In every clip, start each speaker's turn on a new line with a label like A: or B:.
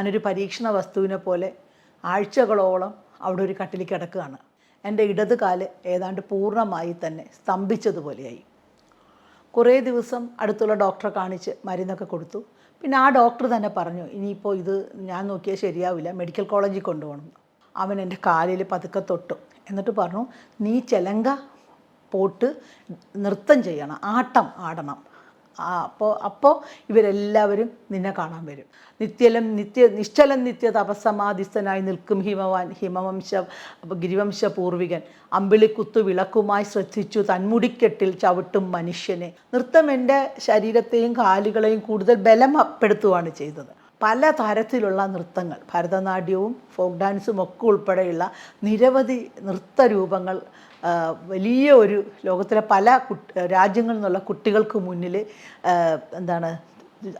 A: ഞാനൊരു പരീക്ഷണ വസ്തുവിനെ പോലെ ആഴ്ചകളോളം അവിടെ ഒരു കട്ടിൽ കിടക്കുകയാണ്. എന്റെ ഇടത് കാൽ ഏതാണ്ട് പൂർണമായി തന്നെ സ്തംഭിച്ചതുപോലെയായി. കുറേ ദിവസം അടുത്തുള്ള ഡോക്ടറെ കാണിച്ച് മരുന്നൊക്കെ കൊടുത്തു. പിന്നെ ആ ഡോക്ടർ തന്നെ പറഞ്ഞു ഇനിയിപ്പോൾ ഇത് ഞാൻ നോക്കിയാൽ ശരിയാവില്ല മെഡിക്കൽ കോളേജിൽ കൊണ്ടുപോകണം. അവൻ എന്റെ കാലിൽ പതുക്കെ തൊട്ടു. എന്നിട്ട് പറഞ്ഞു നീ ചെലങ്ക പോട്ട് നൃത്തം ചെയ്യണം ആട്ടം ആടണം. അപ്പോൾ അപ്പോൾ ഇവരെല്ലാവരും നിന്നെ കാണാൻ വരും. നിത്യലം നിത്യ നിശ്ചലം നിത്യ തപസമാധിസ്ഥനായി നിൽക്കും ഹിമവാൻ ഹിമവംശ ഗിരിവംശ പൂർവികൻ. അമ്പിളിക്കുത്തു വിളക്കുമായി ശ്രദ്ധിച്ചു തന്മുടിക്കെട്ടിൽ ചവിട്ടും മനുഷ്യനെ. നൃത്തം എന്റെ ശരീരത്തെയും കാലുകളെയും കൂടുതൽ ബലപ്പെടുത്തുകയാണ് ചെയ്തത്. പല തരത്തിലുള്ള നൃത്തങ്ങൾ ഭരതനാട്യവും ഫോക്ക് ഡാൻസും ഒക്കെ ഉൾപ്പെടെയുള്ള നിരവധി നൃത്തരൂപങ്ങൾ ആ, വലിയ ഒരു ലോകത്തിലെ പല രാജ്യങ്ങളിൽ നിന്നുള്ള കുട്ടികൾക്ക് മുന്നിൽ എന്താണ്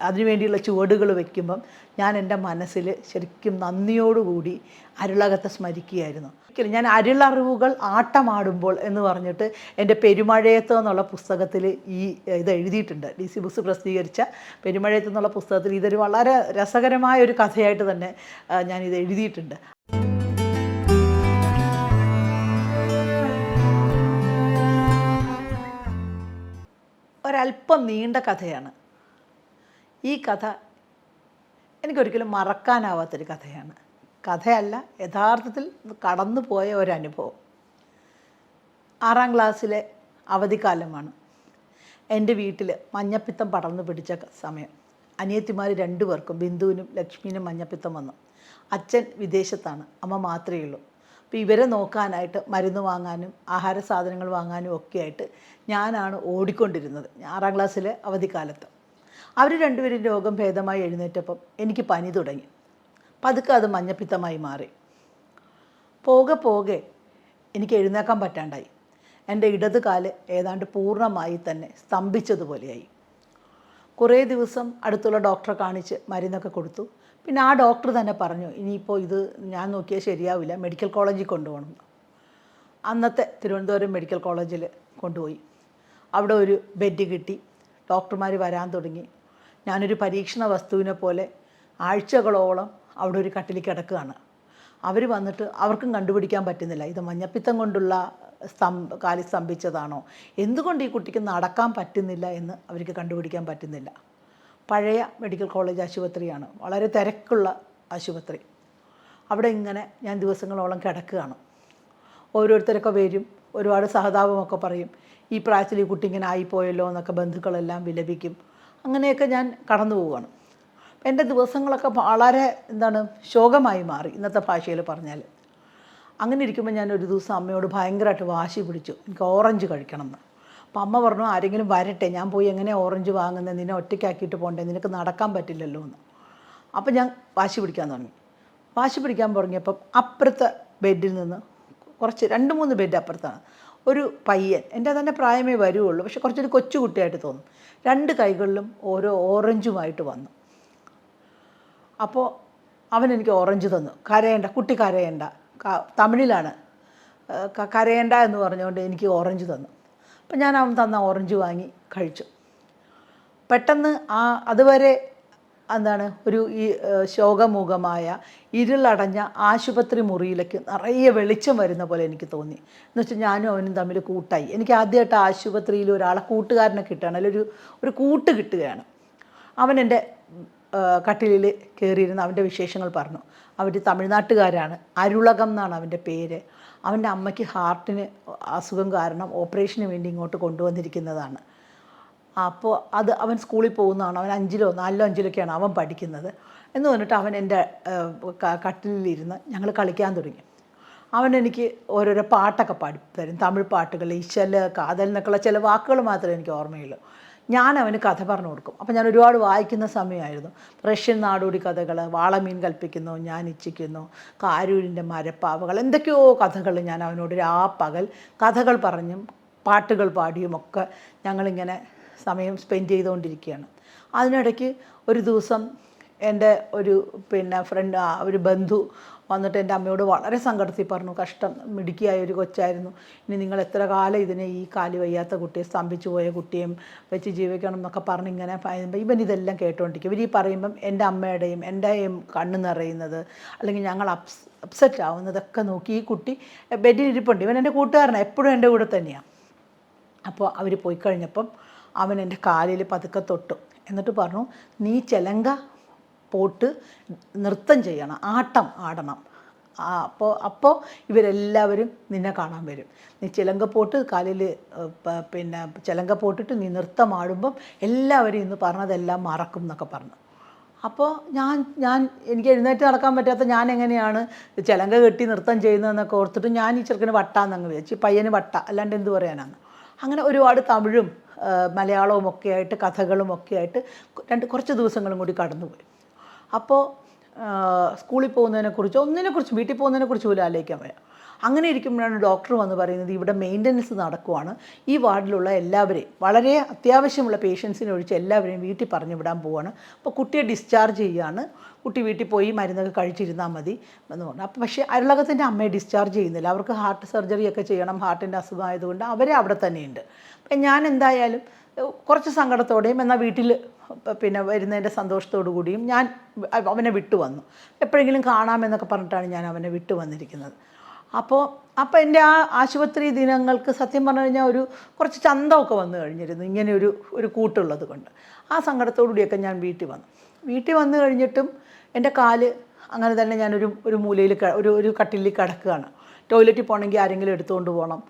A: അതിനുവേണ്ടിയുള്ള ചുവടുകൾ വയ്ക്കുമ്പം ഞാൻ എന്റെ മനസ്സിൽ ശരിക്കും നന്ദിയോടുകൂടി അരുളകത്തെ സ്മരിക്കുകയായിരുന്നു. ഒരിക്കലും ഞാൻ അരുളറിവുകൾ ആട്ടമാടുമ്പോൾ എന്ന് പറഞ്ഞിട്ട് എന്റെ പെരുമഴയത്ത് എന്നുള്ള പുസ്തകത്തിൽ ഈ ഇത് എഴുതിയിട്ടുണ്ട്. ഡി സി ബുക്സ് പ്രസിദ്ധീകരിച്ച പെരുമഴയത്ത് എന്നുള്ള പുസ്തകത്തിൽ ഇതൊരു വളരെ രസകരമായ ഒരു കഥയായിട്ട് തന്നെ ഞാനിത് എഴുതിയിട്ടുണ്ട്. ഒരല്പം നീണ്ട കഥയാണ്. ഈ കഥ എനിക്കൊരിക്കലും മറക്കാനാവാത്തൊരു കഥയാണ്. കഥയല്ല യഥാർത്ഥത്തിൽ കടന്നു പോയ ഒരനുഭവം. ആറാം ക്ലാസ്സിലെ അവധിക്കാലമാണ്. എന്റെ വീട്ടിൽ മഞ്ഞപ്പിത്തം പടർന്നു പിടിച്ച സമയം. അനിയത്തിമാർ രണ്ടുപേർക്കും ബിന്ദുവിനും ലക്ഷ്മിനും മഞ്ഞപ്പിത്തം വന്നു. അച്ഛൻ വിദേശത്താണ്. അമ്മ മാത്രമേ ഉള്ളൂ. അപ്പോൾ ഇവരെ നോക്കാനായിട്ട് മരുന്ന് വാങ്ങാനും ആഹാര സാധനങ്ങൾ വാങ്ങാനും ഒക്കെയായിട്ട് ഞാനാണ് ഓടിക്കൊണ്ടിരുന്നത് ആറാം ക്ലാസ്സിലെ അവധിക്കാലത്ത്. അവർ രണ്ടുപേരും രോഗം ഭേദമായി എഴുന്നേറ്റപ്പം എനിക്ക് പനി തുടങ്ങി. പതുക്കെ അത് മഞ്ഞപ്പിത്തമായി മാറി. പോകെ പോകെ എനിക്ക് എഴുന്നേക്കാൻ പറ്റാണ്ടായി. എന്റെ ഇടത് കാൽ ഏതാണ്ട് പൂർണമായി തന്നെ സ്തംഭിച്ചതുപോലെയായി. കുറേ ദിവസം അടുത്തുള്ള ഡോക്ടറെ കാണിച്ച് മരുന്നൊക്കെ കൊടുത്തു. പിന്നെ ആ ഡോക്ടർ തന്നെ പറഞ്ഞു ഇനിയിപ്പോൾ ഇത് ഞാൻ നോക്കിയാൽ ശരിയാവില്ല മെഡിക്കൽ കോളേജിൽ കൊണ്ടുപോകണം. അന്നത്തെ തിരുവനന്തപുരം മെഡിക്കൽ കോളേജിൽ കൊണ്ടുപോയി. അവിടെ ഒരു ബെഡ് കിട്ടി ഡോക്ടർമാർ വരാൻ തുടങ്ങി. ഞാനൊരു പരീക്ഷണ വസ്തുവിനെ പോലെ ആഴ്ചകളോളം അവിടെ ഒരു കട്ടിൽ കിടക്കുകയാണ്. അവർ വന്നിട്ട് അവർക്കും കണ്ടുപിടിക്കാൻ പറ്റുന്നില്ല ഇത് മഞ്ഞപ്പിത്തം കൊണ്ടുള്ള സ്തം കാലി സ്തംഭിച്ചതാണോ? എന്തുകൊണ്ട് ഈ കുട്ടിക്ക് നടക്കാൻ പറ്റുന്നില്ല എന്ന് അവർക്ക് കണ്ടുപിടിക്കാൻ പറ്റുന്നില്ല. പഴയ മെഡിക്കൽ കോളേജ് ആശുപത്രിയാണ്. വളരെ തിരക്കുള്ള ആശുപത്രി. അവിടെ ഇങ്ങനെ ഞാൻ ദിവസങ്ങളോളം കിടക്കുകയാണ്. ഓരോരുത്തരൊക്കെ വരും ഒരുപാട് സഹതാപമൊക്കെ പറയും. ഈ പ്രായത്തിൽ ഈ കുട്ടി ഇങ്ങനെ ആയിപ്പോയല്ലോ എന്നൊക്കെ ബന്ധുക്കളെല്ലാം വിലപിക്കും. അങ്ങനെയൊക്കെ ഞാൻ കടന്നു പോവുകയാണ്. എന്റെ ദിവസങ്ങളൊക്കെ വളരെ എന്താണ് ശോകമായി മാറി ഇന്നത്തെ ഭാഷയിൽ പറഞ്ഞാൽ. അങ്ങനെ ഇരിക്കുമ്പോൾ ഞാൻ ഒരു ദിവസം അമ്മയോട് ഭയങ്കരമായിട്ട് വാശി പിടിച്ചു. എനിക്ക് ഓറഞ്ച് കഴിക്കണം എന്ന് അപ്പം അമ്മ പറഞ്ഞു ആരെങ്കിലും വരട്ടെ ഞാൻ പോയി എങ്ങനെ ഓറഞ്ച് വാങ്ങുന്നത് നിന്നെ ഒറ്റയ്ക്കാക്കിയിട്ട് പോകണ്ടേ നിനക്ക് നടക്കാൻ പറ്റില്ലല്ലോ എന്ന്. അപ്പം ഞാൻ വാശി പിടിക്കാൻ തുടങ്ങി. വാശി പിടിക്കാൻ തുടങ്ങിയപ്പം അപ്പുറത്തെ ബെഡിൽ നിന്ന് കുറച്ച് രണ്ട് മൂന്ന് ബെഡ് അപ്പുറത്താണ്. ഒരു പയ്യൻ എന്റെ തന്നെ പ്രായമേ വരുവുള്ളൂ പക്ഷെ കുറച്ചൊരു കൊച്ചുകുട്ടിയായിട്ട് തോന്നും. രണ്ട് കൈകളിലും ഓരോ ഓറഞ്ചുമായിട്ട് വന്നു. അപ്പോൾ അവൻ എനിക്ക് ഓറഞ്ച് തന്നു. കരയേണ്ട കുട്ടി കരയേണ്ട. തമിഴിലാണ്. കരയേണ്ട എന്ന് പറഞ്ഞുകൊണ്ട് എനിക്ക് ഓറഞ്ച് തന്നു. അപ്പം ഞാൻ അവൻ തന്ന ഓറഞ്ച് വാങ്ങി കഴിച്ചു. പെട്ടെന്ന് ആ അതുവരെ എന്താണ് ഒരു ഈ ശോകമുഖമായ ഇരുളടഞ്ഞ ആശുപത്രി മുറിയിലേക്ക് നിറയെ വെളിച്ചം വരുന്ന പോലെ എനിക്ക് തോന്നി. എന്ന് വെച്ചാൽ ഞാനും അവനും തമ്മിൽ കൂട്ടായി. എനിക്ക് ആദ്യമായിട്ട് ആശുപത്രിയിൽ ഒരാളെ കൂട്ടുകാരനെ കിട്ടുകയാണ് അല്ലെങ്കിൽ ഒരു ഒരു കൂട്ട് കിട്ടുകയാണ്. അവൻ എന്റെ കട്ടിലിൽ കയറിയിരുന്ന് അവന്റെ വിശേഷങ്ങൾ പറഞ്ഞു. അവർ തമിഴ്നാട്ടുകാരാണ്. അരുളകം എന്നാണ് അവന്റെ പേര്. അവന്റെ അമ്മയ്ക്ക് ഹാർട്ടിന് അസുഖം കാരണം ഓപ്പറേഷന് വേണ്ടി ഇങ്ങോട്ട് കൊണ്ടുവന്നിരിക്കുന്നതാണ്. അപ്പോൾ അത് അവൻ സ്കൂളിൽ പോകുന്നതാണ്. അവൻ അഞ്ചിലോ നാലിലോ അഞ്ചിലൊക്കെയാണ് അവൻ പഠിക്കുന്നത്. എന്ന് പറഞ്ഞിട്ട് അവൻ എന്റെ കട്ടിലിരുന്ന് ഞങ്ങൾ കളിക്കാൻ തുടങ്ങി. അവൻ എനിക്ക് ഓരോരോ പാട്ടൊക്കെ പാടി തരും. തമിഴ് പാട്ടുകൾ ഇശൽ കാതൽ എന്നൊക്കെയുള്ള ചില വാക്കുകൾ മാത്രമേ എനിക്ക് ഓർമ്മയുള്ളൂ. ഞാൻ അവന് കഥ പറഞ്ഞു കൊടുക്കും. അപ്പം ഞാൻ ഒരുപാട് വായിക്കുന്ന സമയമായിരുന്നു. റഷ്യൻ നാടോടി കഥകൾ വാളമീൻ കൽപ്പിക്കുന്നു ഞാൻ ഇച്ഛിക്കുന്നു കാരൂരിന്റെ മരപ്പാവകൾ എന്തൊക്കെയോ കഥകൾ ഞാൻ അവനോട് ആ പകൽ കഥകൾ പറഞ്ഞും പാട്ടുകൾ പാടിയും ഒക്കെ ഞങ്ങളിങ്ങനെ സമയം സ്പെൻഡ് ചെയ്തുകൊണ്ടിരിക്കുകയാണ്. അതിനിടയ്ക്ക് ഒരു ദിവസം എന്റെ ഒരു പിന്നെ ഫ്രണ്ട് ആ, ഒരു ബന്ധു വന്നിട്ട് എന്റെ അമ്മയോട് വളരെ സങ്കടത്തിൽ പറഞ്ഞു കഷ്ടം മിടുക്കിയായ ഒരു കൊച്ചായിരുന്നു. ഇനി നിങ്ങൾ എത്ര കാലം ഇതിനെ ഈ കാൽ വയ്യാത്ത കുട്ടിയെ സ്തംഭിച്ചു പോയ കുട്ടിയും വെച്ച് ജീവിക്കണം എന്നൊക്കെ പറഞ്ഞ് ഇങ്ങനെ ഇവൻ ഇതെല്ലാം കേട്ടുകൊണ്ടിരിക്കും ഇവർ ഈ പറയുമ്പം എന്റെ അമ്മയുടെയും എന്റെയും കണ്ണ് നിറയുന്നത് അല്ലെങ്കിൽ ഞങ്ങൾ അപ്സ് അപ്സെറ്റ് ആവുന്നതൊക്കെ നോക്കി ഈ കുട്ടി ബെഡിൽ ഇരിപ്പുണ്ട്. ഇവൻ എന്റെ കൂട്ടുകാരനാണ് എപ്പോഴും എന്റെ കൂടെ തന്നെയാണ് അപ്പോൾ അവർ പോയി കഴിഞ്ഞപ്പം അവൻ എന്റെ കാലിൽ പതുക്കെ തൊട്ടു. എന്നിട്ട് പറഞ്ഞു നീ ചെലങ്ക പോട്ട് നൃത്തം ചെയ്യണം ആട്ടം ആടണം. അപ്പോൾ അപ്പോൾ ഇവരെല്ലാവരും നിന്നെ കാണാൻ വരും. നീ ചിലങ്ക പോട്ട് കാലിൽ പിന്നെ ചിലങ്ക പോട്ടിട്ട് നീ നൃത്തം ആടുമ്പം എല്ലാവരും ഇന്ന് പറഞ്ഞതെല്ലാം മറക്കും എന്നൊക്കെ പറഞ്ഞു. അപ്പോൾ ഞാൻ ഞാൻ എനിക്ക് എഴുന്നേറ്റ് നടക്കാൻ പറ്റാത്ത ഞാൻ എങ്ങനെയാണ് ചിലങ്ക കെട്ടി നൃത്തം ചെയ്യുന്നതെന്നൊക്കെ ഓർത്തിട്ട് ഞാൻ ഈ ചെറുക്കന് വട്ടാന്നങ്ങ് വിചാരിച്ചു. പയ്യന് വട്ട അല്ലാണ്ട് എന്ത് പറയാനാണ് അങ്ങനെ ഒരുപാട് തമിഴും മലയാളവും ഒക്കെ ആയിട്ട് കഥകളും ഒക്കെ ആയിട്ട് രണ്ട് കുറച്ച് ദിവസങ്ങളും കൂടി കടന്നുപോയി. അപ്പോൾ സ്കൂളിൽ പോകുന്നതിനെക്കുറിച്ച് ഒന്നിനെക്കുറിച്ച് വീട്ടിൽ പോകുന്നതിനെക്കുറിച്ച് പോലും ആലോചിക്കാൻ വയ്യ. അങ്ങനെ ഇരിക്കുമ്പോഴാണ് ഡോക്ടർ വന്ന് പറയുന്നത് ഇവിടെ മെയിന്റനൻസ് നടക്കുവാണ്. ഈ വാർഡിലുള്ള എല്ലാവരെയും വളരെ അത്യാവശ്യമുള്ള പേഷ്യൻസിനെ ഒഴിച്ച് എല്ലാവരെയും വീട്ടിൽ പറഞ്ഞു വിടാൻ പോവാണ്. അപ്പോൾ കുട്ടിയെ ഡിസ്ചാർജ് ചെയ്യുകയാണ് കുട്ടി വീട്ടിൽ പോയി മരുന്നൊക്കെ കഴിച്ചിരുന്നാൽ മതി എന്ന് പറഞ്ഞു. അപ്പോൾ പക്ഷേ അരുളകത്തിന്റെ അമ്മയെ ഡിസ്ചാർജ് ചെയ്യുന്നില്ല. അവർക്ക് ഹാർട്ട് സർജറി ഒക്കെ ചെയ്യണം ഹാർട്ടിന്റെ അസുഖമായതുകൊണ്ട് അവരെ അവിടെ തന്നെയുണ്ട്. അപ്പം ഞാൻ എന്തായാലും കുറച്ച് സങ്കടത്തോടെയും എന്നാൽ വീട്ടിൽ പിന്നെ വരുന്നതിന്റെ സന്തോഷത്തോടു കൂടിയും ഞാൻ അവനെ വിട്ടു വന്നു. എപ്പോഴെങ്കിലും കാണാമെന്നൊക്കെ പറഞ്ഞിട്ടാണ് ഞാൻ അവനെ വിട്ടു വന്നിരിക്കുന്നത്. അപ്പോൾ അപ്പോൾ എന്റെ ആ ആശുപത്രി ദിനങ്ങൾക്ക് സത്യം പറഞ്ഞു കഴിഞ്ഞാൽ ഒരു കുറച്ച് ചന്തമൊക്കെ വന്നു കഴിഞ്ഞിരുന്നു. ഇങ്ങനെ ഒരു ഒരു കൂട്ടുള്ളത് കൊണ്ട്. ആ സങ്കടത്തോടുകൂടിയൊക്കെ ഞാൻ വീട്ടിൽ വന്നു. വീട്ടിൽ വന്നു കഴിഞ്ഞിട്ടും എന്റെ കാൽ അങ്ങനെ തന്നെ ഞാനൊരു ഒരു മൂലയിൽ ഒരു ഒരു കട്ടിലിൽ കിടക്കുകയാണ്. ടോയ്ലറ്റിൽ പോകണമെങ്കിൽ ആരെങ്കിലും എടുത്തുകൊണ്ട് പോകണം.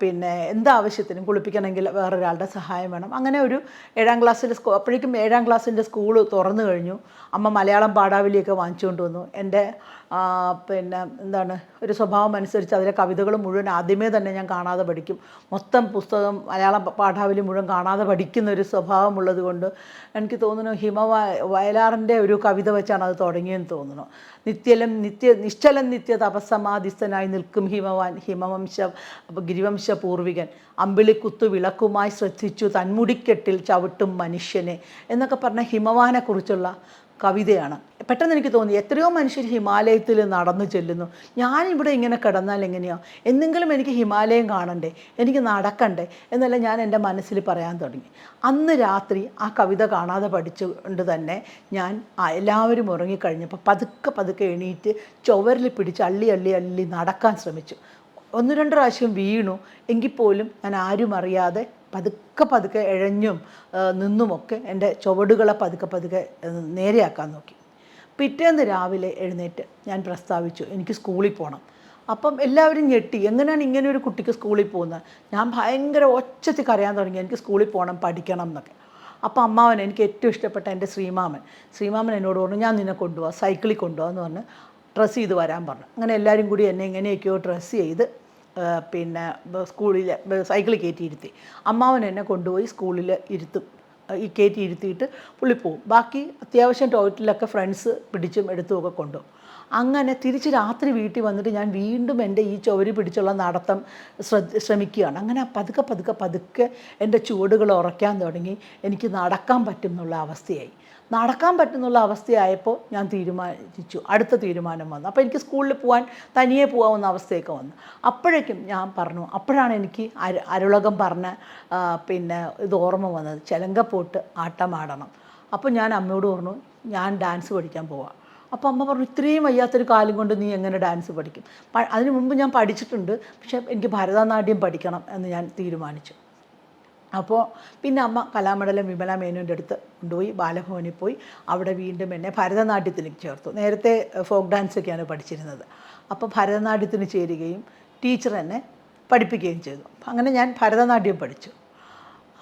A: പിന്നെ എന്താവശ്യത്തിനും കുളിപ്പിക്കണമെങ്കിൽ വേറൊരാളുടെ സഹായം വേണം. അങ്ങനെ ഒരു ഏഴാം ക്ലാസ്സിൽ സ്കൂ അപ്പോഴേക്കും ഏഴാം ക്ലാസ്സിന്റെ സ്കൂൾ തുറന്നു കഴിഞ്ഞു. അമ്മ മലയാളം പാടാവലിയൊക്കെ വാങ്ങിച്ചുകൊണ്ട് വന്നു. എന്റെ പിന്നെ എന്താണ് ഒരു സ്വഭാവം അനുസരിച്ച് അതിലെ കവിതകൾ മുഴുവൻ ആദ്യമേ തന്നെ ഞാൻ കാണാതെ പഠിക്കും. മൊത്തം പുസ്തകം മലയാളം പാഠാവലി മുഴുവൻ കാണാതെ പഠിക്കുന്ന ഒരു സ്വഭാവമുള്ളത് കൊണ്ട് എനിക്ക് തോന്നുന്നു ഹിമ വയലാറിന്റെ ഒരു കവിത വെച്ചാണ് അത് തുടങ്ങിയെന്ന് തോന്നുന്നു. നിത്യലം നിത്യ നിശ്ചലം നിത്യ തപസ്സമാധിസ്ഥനായി നിൽക്കും ഹിമവാൻ ഹിമവംശ. ഗിരിവംശ പൂർവികൻ അമ്പിളിക്കുത്തു വിളക്കുമായി ശ്രദ്ധിച്ചു തന്മുടിക്കെട്ടിൽ ചവിട്ടും മനുഷ്യനെ എന്നൊക്കെ പറഞ്ഞ ഹിമവാനെക്കുറിച്ചുള്ള കവിതയാണ്. പെട്ടെന്ന് എനിക്ക് തോന്നി എത്രയോ മനുഷ്യർ ഹിമാലയത്തിൽ നടന്നു ചെല്ലുന്നു. ഞാനിവിടെ ഇങ്ങനെ കിടന്നാൽ എങ്ങനെയാണ് എന്തെങ്കിലും എനിക്ക് ഹിമാലയം കാണണ്ടേ? എനിക്ക് നടക്കണ്ടേ? എന്നല്ല ഞാൻ എന്റെ മനസ്സിൽ പറയാൻ തുടങ്ങി. അന്ന് രാത്രി ആ കവിത കാണാതെ പഠിച്ചുകൊണ്ട് തന്നെ ഞാൻ എല്ലാവരും ഉറങ്ങിക്കഴിഞ്ഞപ്പോൾ പതുക്കെ പതുക്കെ എണീറ്റ് ചുവരിൽ പിടിച്ച് അള്ളി അള്ളി അള്ളി നടക്കാൻ ശ്രമിച്ചു. ഒന്ന് രണ്ട് പ്രാവശ്യം വീണു എങ്കിൽ പോലും ഞാൻ ആരും അറിയാതെ പതുക്കെ പതുക്കെ ഇഴഞ്ഞും ആ, നിന്നുമൊക്കെ എന്റെ ചുവടുകളെ പതുക്കെ പതുക്കെ നേരെയാക്കാൻ നോക്കി. പിറ്റേന്ന് രാവിലെ എഴുന്നേറ്റ് ഞാൻ പ്രസ്താവിച്ചു എനിക്ക് സ്കൂളിൽ പോകണം അപ്പം എല്ലാവരും ഞെട്ടി എങ്ങനെയാണ് ഇങ്ങനെ ഒരു കുട്ടിക്ക് സ്കൂളിൽ പോകുന്നത്? ഞാൻ ഭയങ്കര ഒച്ചത്തിൽ കരയാൻ തുടങ്ങി എനിക്ക് സ്കൂളിൽ പോകണം പഠിക്കണം എന്നൊക്കെ. അപ്പോൾ അമ്മാവൻ എനിക്ക് ഏറ്റവും ഇഷ്ടപ്പെട്ട എന്റെ ശ്രീമാമൻ ശ്രീമാമൻ എന്നോട് പറഞ്ഞു ഞാൻ നിന്നെ കൊണ്ടുപോകാം സൈക്കിളിൽ കൊണ്ടുപോകാമെന്ന് പറഞ്ഞ് ഡ്രസ്സ് ചെയ്ത് വരാൻ പറഞ്ഞു. അങ്ങനെ എല്ലാവരും കൂടി എന്നെ എങ്ങനെയൊക്കെയോ ഡ്രസ്സ് ചെയ്ത് പിന്നെ സ്കൂളിൽ സൈക്കിൾ സൈക്കിളിൽ കയറ്റി അമ്മാവൻ എന്നെ കൊണ്ടുപോയി സ്കൂളിൽ ഇരുത്തും. ഈ കയറ്റി ഇരുത്തിയിട്ട് പുള്ളി പോവും. ബാക്കി അത്യാവശ്യം ടോയ്ലറ്റിലൊക്കെ ഫ്രണ്ട്സ് പിടിച്ചും എടുത്തുമൊക്കെ കൊണ്ടുപോകും അങ്ങനെ തിരിച്ച് രാത്രി വീട്ടിൽ വന്നിട്ട് ഞാൻ വീണ്ടും എന്റെ ഈ ചുവരി പിടിച്ചുള്ള നടത്തം ശ്രമിക്കുകയാണ്. അങ്ങനെ പതുക്കെ പതുക്കെ പതുക്കെ എന്റെ ചുവടുകൾ ഉറയ്ക്കാൻ തുടങ്ങി. എനിക്ക് നടക്കാൻ പറ്റും എന്നുള്ള അവസ്ഥയായി. നടക്കാൻ പറ്റുന്നുള്ള അവസ്ഥയായപ്പോൾ ഞാൻ തീരുമാനിച്ചു. അടുത്ത തീരുമാനം വന്നു. അപ്പോൾ എനിക്ക് സ്കൂളിൽ പോകാൻ തനിയെ പോകാവുന്ന അവസ്ഥയൊക്കെ വന്നു. അപ്പോഴേക്കും ഞാൻ പറഞ്ഞു അപ്പോഴാണ് എനിക്ക് അര അരുളകം പറഞ്ഞ പിന്നെ ഇത് ഓർമ്മ വന്നത്. ചെലങ്കപ്പോട്ട് ആട്ടമാടണം. അപ്പോൾ ഞാൻ അമ്മയോട് പറഞ്ഞു ഞാൻ ഡാൻസ് പഠിക്കാൻ പോവാം. അപ്പോൾ അമ്മ പറഞ്ഞു ഇത്രയും വയ്യാത്തൊരു കാലം കൊണ്ട് നീ എങ്ങനെ ഡാൻസ് പഠിക്കും? അതിനു മുമ്പ് ഞാൻ പഠിച്ചിട്ടുണ്ട് പക്ഷേ എനിക്ക് ഭരതനാട്യം പഠിക്കണം എന്ന് ഞാൻ തീരുമാനിച്ചു. അപ്പോൾ പിന്നെ അമ്മ കലാമണ്ഡലം വിമല മേനോന്റെ അടുത്ത് കൊണ്ടുപോയി ബാലഭവനിൽ പോയി അവിടെ വീണ്ടും എന്നെ ഭരതനാട്യത്തിന് ചേർത്തു. നേരത്തെ ഫോക്ക് ഡാൻസൊക്കെയാണ് പഠിച്ചിരുന്നത്. അപ്പോൾ ഭരതനാട്യത്തിന് ചേരുകയും ടീച്ചർ എന്നെ പഠിപ്പിക്കുകയും ചെയ്തു. അങ്ങനെ ഞാൻ ഭരതനാട്യം പഠിച്ചു.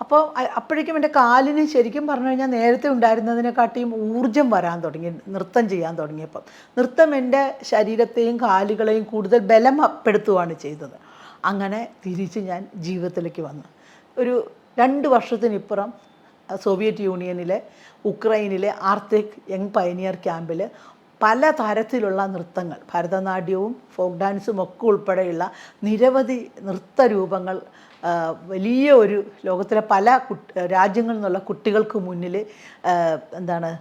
A: അപ്പോൾ അപ്പോഴേക്കും എന്റെ കാലിന് ശരിക്കും പറഞ്ഞു കഴിഞ്ഞാൽ നേരത്തെ ഉണ്ടായിരുന്നതിനെക്കാട്ടിയും ഊർജം വരാൻ തുടങ്ങി നൃത്തം ചെയ്യാൻ തുടങ്ങിയപ്പോൾ നൃത്തം എന്റെ ശരീരത്തെയും കാലുകളെയും കൂടുതൽ ബലപ്പെടുത്തുകയാണ് ചെയ്തത്. അങ്ങനെ തിരിച്ച് ഞാൻ ജീവിതത്തിലേക്ക് വന്നു. ഒരു രണ്ട് വർഷത്തിനിപ്പുറം സോവിയറ്റ് യൂണിയനിലെ ഉക്രൈനിലെ ആർത്തിക് യങ് പയനിയർ ക്യാമ്പിൽ പല തരത്തിലുള്ള നൃത്തങ്ങൾ ഭരതനാട്യവും ഫോക്ക് ഡാൻസും ഒക്കെ ഉൾപ്പെടെയുള്ള നിരവധി നൃത്തരൂപങ്ങൾ ആ, വലിയ ഒരു ലോകത്തിലെ പല രാജ്യങ്ങളിൽ നിന്നുള്ള കുട്ടികൾക്ക് മുന്നിൽ എന്താണ്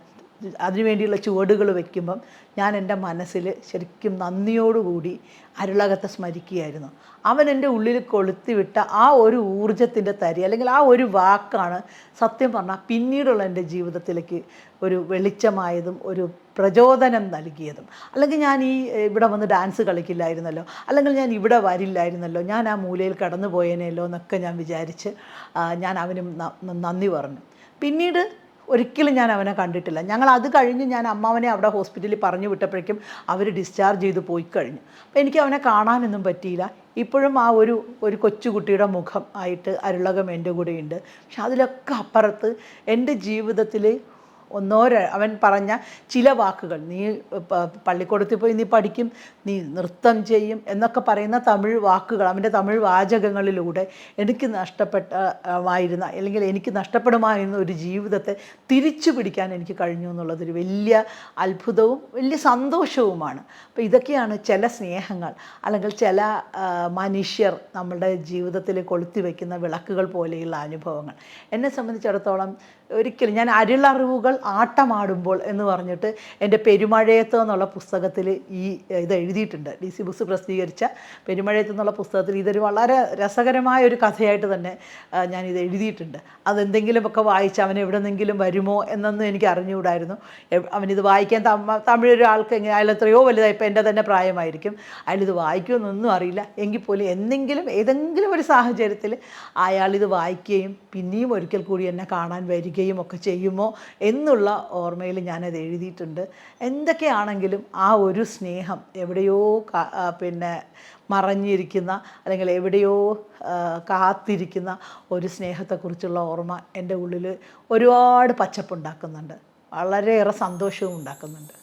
A: അതിനുവേണ്ടിയുള്ള ചുവടുകൾ വയ്ക്കുമ്പം ഞാൻ എന്റെ മനസ്സിൽ ശരിക്കും നന്ദിയോടുകൂടി അരുളകത്തെ സ്മരിക്കുകയായിരുന്നു. അവൻ എന്റെ ഉള്ളിൽ കൊളുത്തിവിട്ട ആ ഒരു ഊർജത്തിന്റെ തരി അല്ലെങ്കിൽ ആ ഒരു വാക്കാണ് സത്യം പറഞ്ഞാൽ പിന്നീടുള്ള എന്റെ ജീവിതത്തിലേക്ക് ഒരു വെളിച്ചമായതും ഒരു പ്രചോദനം നൽകിയതും. അല്ലെങ്കിൽ ഞാൻ ഈ ഇവിടെ വന്ന് ഡാൻസ് കളിക്കില്ലായിരുന്നല്ലോ അല്ലെങ്കിൽ ഞാൻ ഇവിടെ വരില്ലായിരുന്നല്ലോ ഞാൻ ആ മൂലയിൽ കടന്നു പോയേനല്ലോ എന്നൊക്കെ ഞാൻ വിചാരിച്ച് ഞാൻ അവനും നന്ദി പറഞ്ഞു. പിന്നീട് ഒരിക്കലും ഞാൻ അവനെ കണ്ടിട്ടില്ല. ഞങ്ങൾ അത് കഴിഞ്ഞ് ഞാൻ അമ്മാവനെ അവിടെ ഹോസ്പിറ്റലിൽ പറഞ്ഞു വിട്ടപ്പോഴേക്കും അവർ ഡിസ്ചാർജ് ചെയ്ത് പോയി കഴിഞ്ഞു. അപ്പോൾ എനിക്ക് അവനെ കാണാനൊന്നും പറ്റിയില്ല. ഇപ്പോഴും ആ ഒരു ഒരു കൊച്ചുകുട്ടിയുടെ മുഖം ആയിട്ട് അരുളകം എന്റെ കൂടെയുണ്ട്. പക്ഷെ അതിലൊക്കെ അപ്പുറത്ത് എന്റെ ജീവിതത്തിൽ ഒന്നോ അവൻ പറഞ്ഞ ചില വാക്കുകൾ നീ പള്ളിക്കൂടത്തിൽ പോയി നീ പഠിക്കും നീ നൃത്തം ചെയ്യും എന്നൊക്കെ പറയുന്ന തമിഴ് വാക്കുകൾ അവന്റെ തമിഴ് വാചകങ്ങളിലൂടെ എനിക്ക് നഷ്ടപ്പെട്ട മായിരുന്ന അല്ലെങ്കിൽ എനിക്ക് നഷ്ടപ്പെടുമായിരുന്ന ഒരു ജീവിതത്തെ തിരിച്ചു പിടിക്കാൻ എനിക്ക് കഴിഞ്ഞു എന്നുള്ളതൊരു വലിയ അത്ഭുതവും വലിയ സന്തോഷവുമാണ്. അപ്പോൾ ഇതൊക്കെയാണ് ചില സ്നേഹങ്ങൾ അല്ലെങ്കിൽ ചില മനുഷ്യർ നമ്മളുടെ ജീവിതത്തിൽ കൊളുത്തി വയ്ക്കുന്ന വിളക്കുകൾ പോലെയുള്ള അനുഭവങ്ങൾ. എന്നെ സംബന്ധിച്ചിടത്തോളം ഒരിക്കലും ഞാൻ അരുളറിവുകൾ ആട്ടമാടുമ്പോൾ എന്ന് പറഞ്ഞിട്ട് എന്റെ പെരുമഴയത്ത് എന്നുള്ള പുസ്തകത്തിൽ ഈ ഇത് എഴുതിയിട്ടുണ്ട്. ഡി സി ബുസ് പ്രസിദ്ധീകരിച്ച പെരുമഴയത്ത് എന്നുള്ള പുസ്തകത്തിൽ ഇതൊരു വളരെ രസകരമായ ഒരു കഥയായിട്ട് തന്നെ ഞാൻ ഇത് എഴുതിയിട്ടുണ്ട്. അതെന്തെങ്കിലുമൊക്കെ വായിച്ച് അവൻ എവിടെ നിന്നെങ്കിലും വരുമോ എന്നൊന്നും എനിക്ക് അറിഞ്ഞുകൂടായിരുന്നു. അവനിത് വായിക്കാൻ തമിഴൊരാൾക്ക് എങ്ങനെ അയാൾ എത്രയോ വലുതായി ഇപ്പം എന്റെ തന്നെ പ്രായമായിരിക്കും. അയാളിത് വായിക്കുമെന്നൊന്നും അറിയില്ല. എങ്കിൽ പോലും എന്തെങ്കിലും ഏതെങ്കിലും ഒരു സാഹചര്യത്തിൽ അയാളിത് വായിക്കുകയും പിന്നെയും ഒരിക്കൽ കൂടി എന്നെ കാണാൻ വരികയും ഒക്കെ ചെയ്യുമോ എന്നുള്ള ഓർമ്മയിൽ ഞാനത് എഴുതിയിട്ടുണ്ട്. എന്തൊക്കെയാണെങ്കിലും ആ ഒരു സ്നേഹം എവിടെയോ പിന്നെ മറഞ്ഞിരിക്കുന്ന അല്ലെങ്കിൽ എവിടെയോ കാത്തിരിക്കുന്ന ഒരു സ്നേഹത്തെക്കുറിച്ചുള്ള ഓർമ്മ എന്റെ ഉള്ളിൽ ഒരുപാട് പച്ചപ്പുണ്ടാക്കുന്നുണ്ട്. വളരെയേറെ സന്തോഷവും ഉണ്ടാക്കുന്നുണ്ട്.